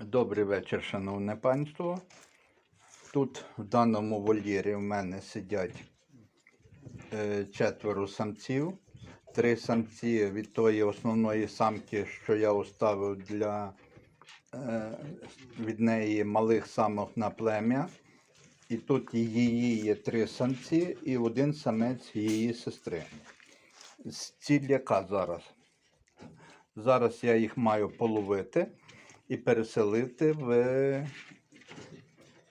Добрий вечір, шановне панство. Тут в даному вольєрі в мене сидять е, четверо самців. Три самці від тої основної самки, що я оставив для е, від неї малих самок на плем'я. І тут її є три самці і один самець її сестри. З ціляка зараз. Зараз я їх маю половити і переселити в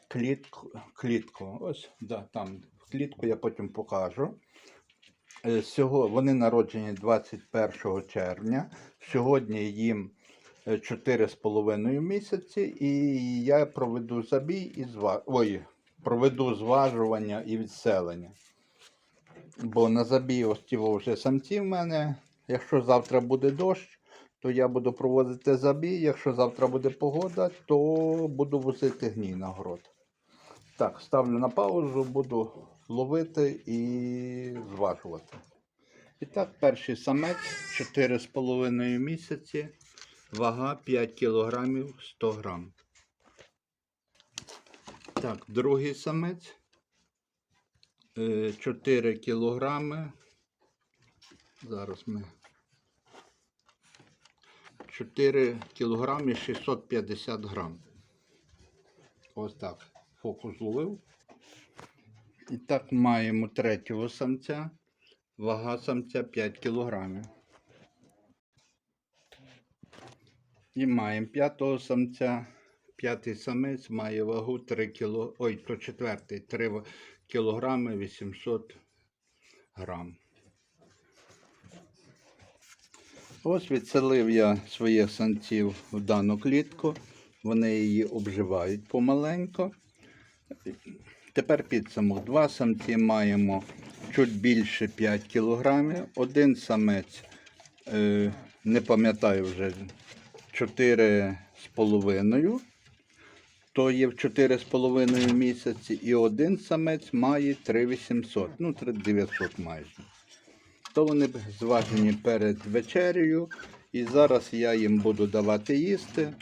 клітку. клітку. Ось, да, там клітку я потім покажу. Е, Сього, вони народжені 21 червня. Сьогодні їм е, 4,5 місяці, і я проведу забій і зва... Ой, проведу зважування і відселення. Бо на забій ось вже самці в мене. Якщо завтра буде дощ, то я буду проводити забій. Якщо завтра буде погода, то буду возити гній на город. Так, ставлю на паузу, буду ловити і зважувати. І так, перший самець 4,5 місяці, вага 5 кг 100 грам. Так, другий самець е, 4 кілограми. Зараз ми 4 кілограми 650 грам. Ось так. Фокус ловив. І так маємо третього самця. Вага самця 5 кілограмів. І маємо п'ятого самця. П'ятий самець має вагу 3 кіло... Ой, то четвертий 3 в- кілограми 800 грам. Ось відселив я своїх самців в дану клітку. Вони її обживають помаленько. Тепер підсумок. Два самці маємо чуть більше 5 кілограмів. Один самець, е, не пам'ятаю вже, 4,5. То є в 4,5 місяці. І один самець має 3,800. Ну, 3,900 майже. То вони зважені перед вечерею. І зараз я їм буду давати їсти.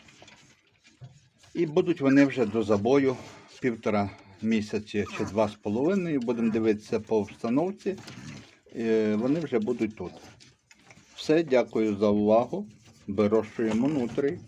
І будуть вони вже до забою півтора місяці чи два з половиною. Будемо дивитися по встановці. Е, Вони вже будуть тут. Все, дякую за увагу. Вирощуємо нутрій.